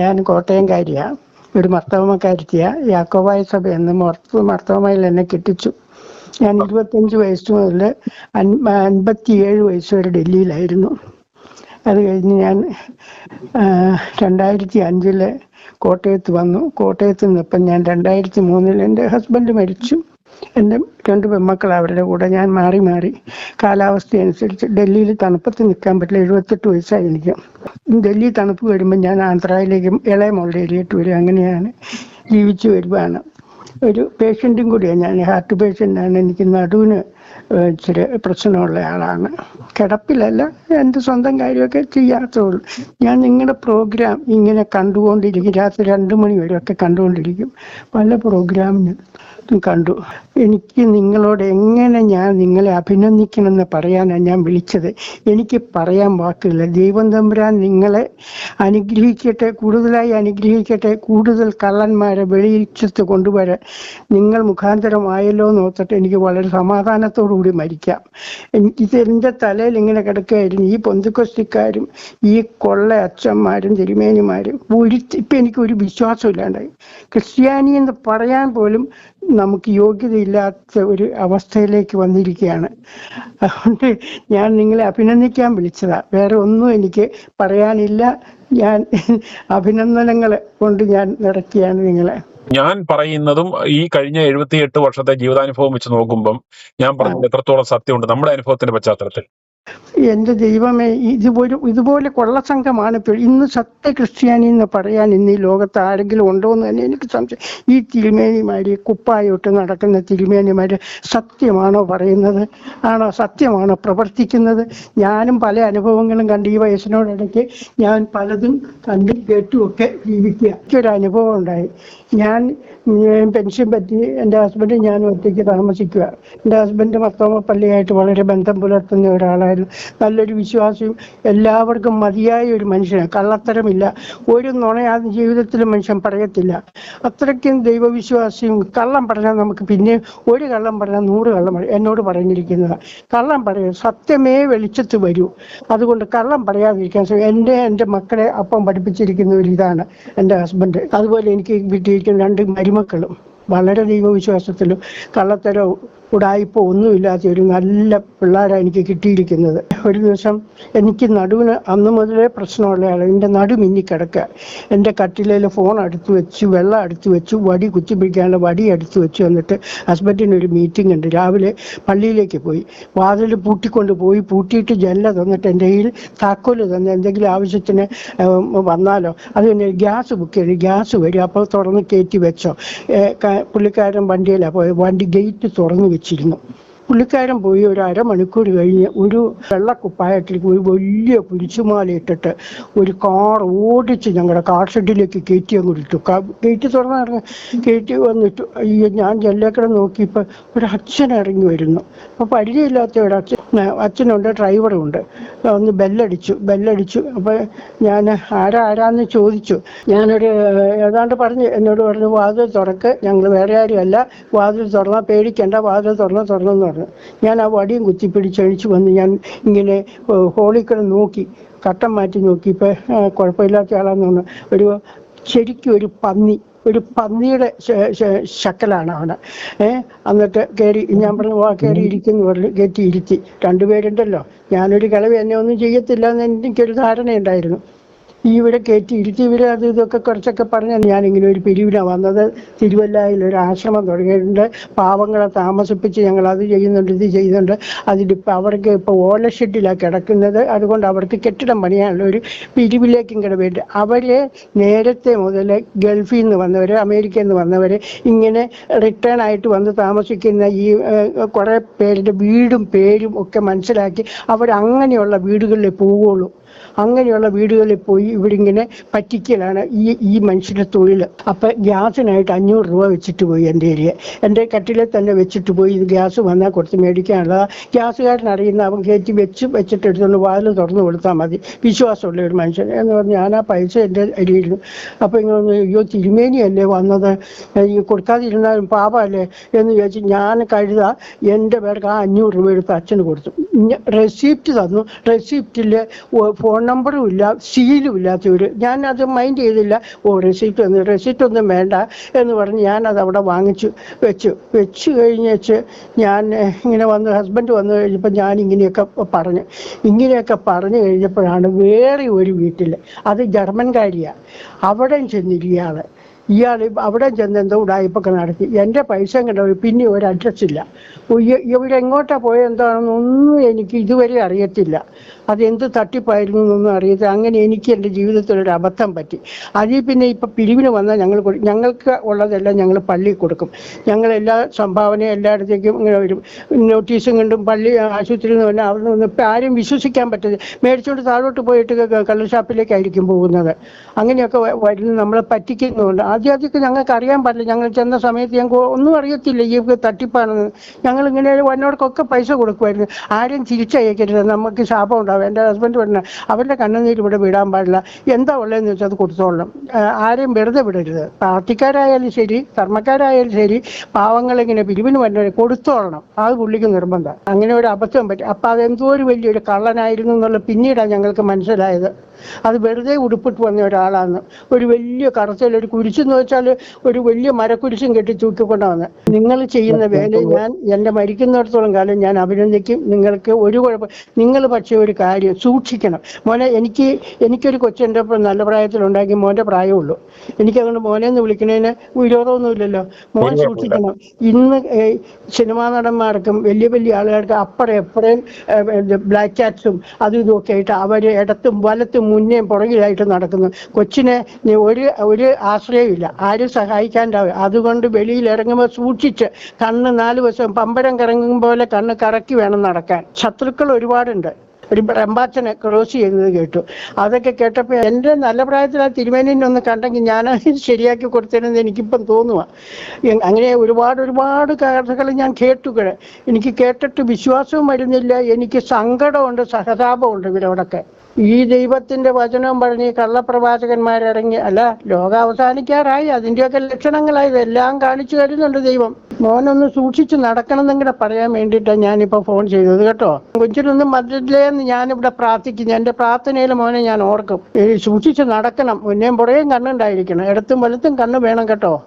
ഞാൻ കോട്ടയംകാരിയാണ് ഒരു മർത്തവമക്കാരിത്തിയ യാക്കോബായ സഭ എന്ന് മർത്തവമയിൽ എന്നെ കെട്ടിച്ചു. ഞാൻ ഇരുപത്തഞ്ച് വയസ്സ് മുതൽ അൻപത്തിയേഴ് വയസ്സ് വരെ ഡൽഹിയിലായിരുന്നു. അത് കഴിഞ്ഞ് ഞാൻ രണ്ടായിരത്തി അഞ്ചിൽ കോട്ടയത്ത് വന്നു. കോട്ടയത്ത് നിന്നപ്പം ഞാൻ രണ്ടായിരത്തി മൂന്നിൽ എന്റെ ഹസ്ബൻഡ് മരിച്ചു. എന്റെ രണ്ട് പെൺമക്കൾ അവരുടെ കൂടെ ഞാൻ മാറി മാറി കാലാവസ്ഥ അനുസരിച്ച് ഡൽഹിയിൽ തണുപ്പത്ത് നിൽക്കാൻ പറ്റില്ല. എഴുപത്തെട്ട് വയസ്സായി എനിക്ക് ഡൽഹി തണുപ്പ് വരുമ്പോൾ ഞാൻ ആന്ധ്രയിലേക്കും ഇളയ മോളുടെ ഏരിയയിട്ട് വരും. അങ്ങനെയാണ് ജീവിച്ചു വരുവാണ്. ഒരു പേഷ്യന്റും കൂടിയാണ് ഞാൻ. ഹാർട്ട് പേഷ്യന്റാണ് എനിക്ക് നടുവിന് ഇച്ചിരി പ്രശ്നമുള്ള ആളാണ്. കിടപ്പിലല്ല. എന്റെ സ്വന്തം കാര്യമൊക്കെ ചെയ്യാത്തുള്ളൂ ഞാൻ നിങ്ങളുടെ പ്രോഗ്രാം ഇങ്ങനെ കണ്ടുകൊണ്ടിരിക്കും. രാത്രി രണ്ട് മണി വരെയൊക്കെ കണ്ടുകൊണ്ടിരിക്കും. പല പ്രോഗ്രാമിന് കണ്ടു. എനിക്ക് നിങ്ങളോട് എങ്ങനെ ഞാൻ നിങ്ങളെ അഭിനന്ദിക്കണമെന്ന് പറയാനാണ് ഞാൻ വിളിച്ചത്? എനിക്ക് പറയാൻ വാക്കില്ല. ദൈവം തമ്പുരാൻ നിങ്ങളെ അനുഗ്രഹിക്കട്ടെ കൂടുതലായി അനുഗ്രഹിക്കട്ടെ കൂടുതൽ കള്ളന്മാരെ വെളിയിച്ചത്ത് കൊണ്ടുവരാൻ നിങ്ങൾ മുഖാന്തരമായല്ലോ എന്ന് ഓർത്തിട്ട് എനിക്ക് വളരെ സമാധാനത്തോടു കൂടി മരിക്കാം ഇത് എന്റെ തലയിൽ ഇങ്ങനെ കിടക്കുകയായിരുന്നു. ഈ പൊന്തുക്കൊസ്തിക്കാരും ഈ കൊള്ള അച്ഛന്മാരും തിരുമേനിമാരും ഒരു ഇപ്പം എനിക്ക് ഒരു വിശ്വാസം ഇല്ലാണ്ടായി ക്രിസ്ത്യാനി എന്ന് പറയാൻ പോലും നമുക്ക് യോഗ്യതയില്ലാത്ത ഒരു അവസ്ഥയിലേക്ക് വന്നിരിക്കുകയാണ്. അതുകൊണ്ട് ഞാൻ നിങ്ങളെ അഭിനന്ദിക്കാൻ വിളിച്ചതാ. വേറെ ഒന്നും എനിക്ക് പറയാനില്ല. ഞാൻ അഭിനന്ദനങ്ങൾ കൊണ്ട് ഞാൻ നിറയ്ക്കുകയാണ് നിങ്ങളെ. ഞാൻ പറയുന്നതും ഈ കഴിഞ്ഞ എഴുപത്തിയെട്ട് വർഷത്തെ ജീവിതാനുഭവം വെച്ച് നോക്കുമ്പം ഞാൻ പറഞ്ഞത് എത്രത്തോളം സത്യമുണ്ട് നമ്മുടെ അനുഭവത്തിന്റെ പശ്ചാത്തലത്തിൽ. എന്റെ ദൈവമേ ഇതുപോലെ ഇതുപോലെ കൊള്ളസംഘമാണ് ഇന്ന് സത്യ ക്രിസ്ത്യാനി എന്ന് പറയാൻ ഇന്ന് ഈ ലോകത്ത് ആരെങ്കിലും ഉണ്ടോ എന്ന് തന്നെ എനിക്ക് സംശയം. ഈ തിരുമേനിമാര് കുപ്പായിട്ട് നടക്കുന്ന തിരുമേനിമാര് സത്യമാണോ പറയുന്നത്? ആണോ സത്യമാണോ പ്രവർത്തിക്കുന്നത്? ഞാനും പല അനുഭവങ്ങളും കണ്ട് ഈ വയസ്സിനോടിടയ്ക്ക് ഞാൻ പലതും കണ്ടും കേട്ടും ഒക്കെ ജീവിക്കുക. എനിക്കൊരു അനുഭവം ഉണ്ടായി. ഞാൻ പെൻഷൻ പറ്റി എന്റെ ഹസ്ബൻഡ് ഞാൻ ഒറ്റയ്ക്ക് താമസിക്കുക. എന്റെ ഹസ്ബൻഡ് മർത്തോമ പള്ളിയായിട്ട് വളരെ ബന്ധം പുലർത്തുന്ന ഒരാളായിരുന്നു. നല്ലൊരു വിശ്വാസിയും എല്ലാവർക്കും മതിയായ ഒരു മനുഷ്യനാണ് കള്ളത്തരമില്ല. ഒരു നുണയാ ജീവിതത്തിൽ മനുഷ്യൻ പറയത്തില്ല. അത്രയ്ക്കും ദൈവവിശ്വാസിയും കള്ളം പറഞ്ഞാൽ നമുക്ക് പിന്നെ ഒരു കള്ളം പറഞ്ഞാൽ നൂറ് കള്ളം എന്നോട് പറഞ്ഞിരിക്കുന്നത്. കള്ളം പറയും. സത്യമേ വെളിച്ചത്ത് വരൂ. അതുകൊണ്ട് കള്ളം പറയാതിരിക്കാൻ എന്റെ എന്റെ മക്കളെ അപ്പം പഠിപ്പിച്ചിരിക്കുന്ന ഒരു ഇതാണ് എന്റെ ഹസ്ബൻഡ് അതുപോലെ എനിക്ക് വിട്ടിരിക്കുന്ന രണ്ട് குடிமக்களும். വളരെ ദൈവവിശ്വാസത്തിലും കള്ളത്തരവും ഉടായ്പോ ഒന്നുമില്ലാത്ത ഒരു നല്ല പിള്ളേരാണ് എനിക്ക് കിട്ടിയിരിക്കുന്നത്. ഒരു ദിവസം എനിക്ക് നടുവിന് അന്ന് മുതലേ പ്രശ്നമുള്ള ആൾ എന്റെ നടു മിന്നി കിടക്കുക. എന്റെ കട്ടിലയിൽ ഫോൺ അടുത്ത് വെച്ച് വെള്ളം അടുത്ത് വെച്ച് വടി കുത്തിപ്പിടിക്കാനുള്ള വടി അടുത്ത് വെച്ച് വന്നിട്ട് ഹസ്ബൻഡിന് ഒരു മീറ്റിംഗ് ഉണ്ട്. രാവിലെ പള്ളിയിലേക്ക് പോയി. വാതിൽ പൂട്ടിക്കൊണ്ട് പോയി. പൂട്ടിയിട്ട് ജനല തന്നിട്ട് എന്റെ കയ്യിൽ താക്കോൽ തന്ന് എന്തെങ്കിലും ആവശ്യത്തിന് വന്നാലോ? അത് തന്നെ ഗ്യാസ് ബുക്ക് ചെയ്ത് ഗ്യാസ് വരും. അപ്പോൾ തുറന്ന് കയറ്റി വെച്ചോ. പുള്ളിക്കാരൻ വണ്ടിയിലാണ് പോയത്. വണ്ടി ഗേറ്റ് തുറന്നു വെച്ചിരുന്നു. പുള്ളിക്കാരൻ പോയി ഒരു അരമണിക്കൂർ കഴിഞ്ഞ് ഒരു വെള്ളക്കുപ്പായത്തിലേക്ക് ഒരു വലിയ കുരിശുമാല ഇട്ടിട്ട് ഒരു കാർ ഓടിച്ച് ഞങ്ങളുടെ കാർ ഷെഡിലേക്ക് കയറ്റി അങ്ങ് ഇട്ടു ഗേറ്റ് തുറന്നിറങ്ങി കയറ്റി വന്നിട്ടു. അയ്യോ ഞാൻ ജനലേക്കടെ നോക്കിയപ്പോൾ ഒരു അച്ഛൻ ഇറങ്ങി വരുന്നു. അപ്പോൾ പരിചയമില്ലാത്ത ഒരു അച്ഛൻ അച്ഛനുണ്ട് ഡ്രൈവറും ഉണ്ട്. ഒന്ന് ബെല്ലടിച്ചു ബെല്ലടിച്ചു. അപ്പോൾ ഞാൻ ആരാ ആരാന്ന് ചോദിച്ചു. ഞാനൊരു ഏതാണ്ട് പറഞ്ഞു എന്നോട് പറഞ്ഞു വാതിൽ തുറക്ക്. ഞങ്ങൾ വേറെ ആരുമല്ല. വാതിൽ തുറന്നാൽ പേടിക്കണ്ട വാതിൽ തുറന്ന് തുറന്നെന്ന് പറഞ്ഞു. ഞാൻ ആ വടിയും കുത്തിപ്പിടിച്ച് അഴിച്ചു വന്ന് ഞാൻ ഇങ്ങനെ ഏഹ്, നോക്കി കട്ടം മാറ്റി നോക്കി. ഇപ്പം കുഴപ്പമില്ലാത്ത ആളാന്ന് പറഞ്ഞു. ഒരു ശരിക്കും ഒരു പന്നി. ഒരു പന്നിയുടെ ശക്കലാണ് അവിടെ ഏഹ് എന്നിട്ട് കയറി ഞാൻ പറഞ്ഞു വാ കയറി ഇരിക്കുന്നു പറഞ്ഞു കയറ്റി ഇരുത്തി. രണ്ടുപേരുണ്ടല്ലോ. ഞാനൊരു കിളവി എന്നെ ഒന്നും ചെയ്യത്തില്ല എന്ന് എനിക്കൊരു ധാരണയുണ്ടായിരുന്നു. ഇവിടെ കയറ്റി ഇരുത്തി ഇവർ അത് ഇതൊക്കെ കുറച്ചൊക്കെ പറഞ്ഞ് ഞാനിങ്ങനെ ഒരു പിരിവിനാണ് വന്നത്. തിരുവല്ലായിൽ ഒരു ആശ്രമം തുടങ്ങിയിട്ടുണ്ട്. പാവങ്ങളെ താമസിപ്പിച്ച് ഞങ്ങൾ അത് ചെയ്യുന്നുണ്ട് ഇത് ചെയ്യുന്നുണ്ട്. അതിലിപ്പോൾ അവർക്ക് ഇപ്പോൾ ഓലഷെഡിലാണ് കിടക്കുന്നത്. അതുകൊണ്ട് അവർക്ക് കെട്ടിടം പണിയാനുള്ള ഒരു പിരിവിലേക്കും കൂടെ വേണ്ടി അവരെ നേരത്തെ മുതൽ ഗൾഫിൽ നിന്ന് വന്നവർ അമേരിക്കയിൽ നിന്ന് വന്നവർ ഇങ്ങനെ റിട്ടേൺ ആയിട്ട് വന്ന് താമസിക്കുന്ന ഈ കുറേ പേരുടെ വീടും പേരും ഒക്കെ മനസ്സിലാക്കി അവർ അങ്ങനെയുള്ള വീടുകളിൽ പോവുകയുള്ളൂ അങ്ങനെയുള്ള വീടുകളിൽ പോയി ഇവിടെ ഇങ്ങനെ പറ്റിക്കലാണ് ഈ ഈ മനുഷ്യന്റെ തൊഴിൽ. അപ്പൊ ഗ്യാസിനായിട്ട് അഞ്ഞൂറ് രൂപ വെച്ചിട്ട് പോയി എന്റെ ഏരിയ. എന്റെ കട്ടിലെ തന്നെ വെച്ചിട്ട് പോയി ഇത് ഗ്യാസ് വന്നാൽ കൊടുത്ത് മേടിക്കാനുള്ളത് ഗ്യാസുകാരൻ അറിയുന്ന അവൻ കയറ്റി വെച്ച് വെച്ചിട്ട് എടുത്തുകൊണ്ട് വാതിൽ തുറന്നു കൊടുത്താൽ മതി. വിശ്വാസമുള്ള ഒരു മനുഷ്യൻ. എന്ന് പറഞ്ഞ് ഞാൻ ആ പൈസ എന്റെ അരിയിരുന്നു അപ്പൊ ഇങ്ങനെ അയ്യോ തിരുമേനിയല്ലേ വന്നത്? ഈ കൊടുക്കാതിരുന്നാലും പാപമല്ലേ? എന്ന് ചോദിച്ച് ഞാൻ കഴുത എന്റെ പേർക്ക് ആ അഞ്ഞൂറ് രൂപ എടുത്ത് അച്ഛന് കൊടുത്തു. റെസിപ്റ്റ് തന്നു. റെസിപ്റ്റിൽ ഫോൺ നമ്പറും ഇല്ല സീലും ഇല്ലാത്തവർ ഞാൻ അത് മൈൻഡ് ചെയ്തില്ല. ഓ റെസിപ്റ്റ് ഒന്നും റെസിപ്റ്റ് ഒന്നും വേണ്ട എന്ന് പറഞ്ഞ് ഞാൻ അത് അവിടെ വാങ്ങിച്ചു വെച്ചു. വെച്ച് കഴിഞ്ഞേച്ച് ഞാൻ ഇങ്ങനെ വന്ന് ഹസ്ബൻഡ് വന്നു കഴിഞ്ഞപ്പോൾ ഞാൻ ഇങ്ങനെയൊക്കെ പറഞ്ഞു. ഇങ്ങനെയൊക്കെ പറഞ്ഞു കഴിഞ്ഞപ്പോഴാണ് വേറെ ഒരു വീട്ടിൽ അത് ജർമ്മൻകാരിയാണ് അവിടെ ചെന്നിരിക്കുകയാണ്. ഇയാൾ അവിടെ ചെന്ന് എന്തോ ഉടായ്പൊക്കെ നടത്തി. എന്റെ പൈസ കണ്ട പിന്നെ ഒരു അഡ്രസ് ഇല്ല. എങ്ങോട്ടാ പോയത് എന്താണെന്നൊന്നും എനിക്ക് ഇതുവരെ അറിയത്തില്ല. അതെന്ത് തട്ടിപ്പായിരുന്നു എന്നൊന്നും അറിയത്തില്ല. അങ്ങനെ എനിക്ക് എന്റെ ജീവിതത്തിൽ ഒരു അബദ്ധം പറ്റി. അതിൽ പിന്നെ ഇപ്പം പിരിവിന് വന്നാൽ ഞങ്ങൾ ഞങ്ങൾക്ക് ഉള്ളതെല്ലാം ഞങ്ങൾ പള്ളിയിൽ കൊടുക്കും. ഞങ്ങൾ എല്ലാ സംഭാവനയും എല്ലായിടത്തേക്കും ഇങ്ങനെ വരും. നോട്ടീസും കണ്ടും പള്ളി ആശുപത്രിയിൽ നിന്ന് വന്നാൽ അവിടെ നിന്ന് ഇപ്പം ആരും വിശ്വസിക്കാൻ പറ്റില്ല മേടിച്ചുകൊണ്ട് താഴോട്ട് പോയിട്ട് ക- കള്ളുഷാപ്പിലേക്കായിരിക്കും പോകുന്നത്. അങ്ങനെയൊക്കെ വരുന്നത് വരുന്ന നമ്മളെ പറ്റിക്കുന്നുണ്ട് ആദ്യം ആദ്യമൊക്കെ ഞങ്ങൾക്ക് അറിയാൻ പറ്റില്ല ഞങ്ങൾ ചെന്ന സമയത്ത് ഞങ്ങൾക്ക് ഒന്നും അറിയത്തില്ല. ഈ തട്ടിപ്പാണെന്ന്. ഞങ്ങൾ ഇങ്ങനെ വന്നവർക്കൊക്കെ പൈസ കൊടുക്കുമായിരുന്നു. ആരും തിരിച്ചയക്കരുത് നമുക്ക് ശാപം ഉണ്ടാവും. എന്റെ ഹസ്ബൻഡ് പറഞ്ഞ അവരുടെ കണ്ണുനീര് ഇവിടെ വിടാൻ പാടില്ല. എന്താ ഉള്ളതെന്ന് വെച്ചാൽ അത് കൊടുത്തോളണം ആരെയും വെറുതെ വിടരുത്. പാർട്ടിക്കാരായാലും ശരി ധർമ്മക്കാരായാലും ശരി പാവങ്ങളിങ്ങനെ പിരിവിന് വന്നവരെ കൊടുത്തോളണം. അത് പുള്ളിക്ക് നിർബന്ധം. അങ്ങനെ ഒരു അബദ്ധം പറ്റി. അപ്പം അതെന്തോ ഒരു വലിയൊരു കള്ളനായിരുന്നു എന്നുള്ള പിന്നീടാണ് ഞങ്ങൾക്ക് മനസ്സിലായത്. അത് വെറുതെ ഉടുപ്പിട്ട് വന്ന ഒരാളാണ്. ഒരു വലിയ കറുത്തൽ ഒരു കുരിശെന്ന് വെച്ചാൽ ഒരു വലിയ മരക്കുരിശും കെട്ടി തൂക്കിക്കൊണ്ടാണ്. നിങ്ങൾ ചെയ്യുന്ന വേല ഞാൻ എന്റെ മരിക്കുന്നിടത്തോളം കാലം ഞാൻ അഭിനന്ദിക്കും. നിങ്ങൾക്ക് ഒരു കുഴപ്പം നിങ്ങൾ പക്ഷേ ഒരു കാര്യം സൂക്ഷിക്കണം. മോനെ എനിക്ക് എനിക്കൊരു കൊച്ചെന്റെ നല്ല പ്രായത്തിലുണ്ടാക്കി മോന്റെ പ്രായമുള്ളൂ. എനിക്കതുകൊണ്ട് മോനെ എന്ന് വിളിക്കുന്നതിന് വിരോധമൊന്നുമില്ലല്ലോ മോൻ സൂക്ഷിക്കണം. ഇന്ന് സിനിമാ നടന്മാർക്കും വലിയ വലിയ ആളുകൾക്ക് അപ്പുറം എപ്പുറം ബ്ലാക്ക് ചാറ്റ്സും അതും ഇതും ഒക്കെ ആയിട്ട് അവർ ഇടത്തും വലത്തും മുന്നേയും പുറകിലായിട്ട് നടക്കുന്നു. കൊച്ചിനെ ഒരു ഒരു ആശ്രയമില്ല ആരും സഹായിക്കാണ്ടാവും അതുകൊണ്ട് വെളിയിൽ ഇറങ്ങുമ്പോൾ സൂക്ഷിച്ച് കണ്ണ് നാല് ദിവസം പമ്പരം കറങ്ങും പോലെ കണ്ണ് കറക്കി വേണം നടക്കാൻ. ശത്രുക്കൾ ഒരുപാടുണ്ട്. ഒരു റംബാച്ചനെ ക്രോസ് ചെയ്യുന്നത് കേട്ടു. അതൊക്കെ കേട്ടപ്പോൾ എന്റെ നല്ല പ്രായത്തിൽ ആ തിരുമേനിനെ ഒന്ന് കണ്ടെങ്കിൽ ഞാൻ ശരിയാക്കി കൊടുത്തതെന്ന് എനിക്കിപ്പം തോന്നുക അങ്ങനെ ഒരുപാട് ഒരുപാട് കഥകൾ ഞാൻ കേട്ടു. എനിക്ക് കേട്ടിട്ട് വിശ്വാസവും വരുന്നില്ല. എനിക്ക് സങ്കടമുണ്ട് സഹതാപമുണ്ട് ഇവരോടൊക്കെ. ഈ ദൈവത്തിന്റെ വചനം പറഞ്ഞ് കള്ളപ്രവാചകന്മാരിറങ്ങി അല്ല ലോകം അവസാനിക്കാറായി അതിന്റെയൊക്കെ ലക്ഷണങ്ങളായി ഇതെല്ലാം കാണിച്ചു തരുന്നുണ്ട് ദൈവം. മോനൊന്ന് സൂക്ഷിച്ച് നടക്കണം എന്നിങ്ങനെ പറയാൻ വേണ്ടിയിട്ടാണ് ഞാനിപ്പോൾ ഫോൺ ചെയ്തത് കേട്ടോ. കൊച്ചിനൊന്നും മതിലേന്ന് ഞാനിവിടെ പ്രാർത്ഥിക്കുന്നു. എന്റെ പ്രാർത്ഥനയിൽ മോനെ ഞാൻ ഓർക്കും. സൂക്ഷിച്ച് നടക്കണം. മുന്നേം പുറകെയും കണ്ണുണ്ടായിരിക്കണം. ഇടത്തും വലത്തും കണ്ണ് വേണം കേട്ടോ.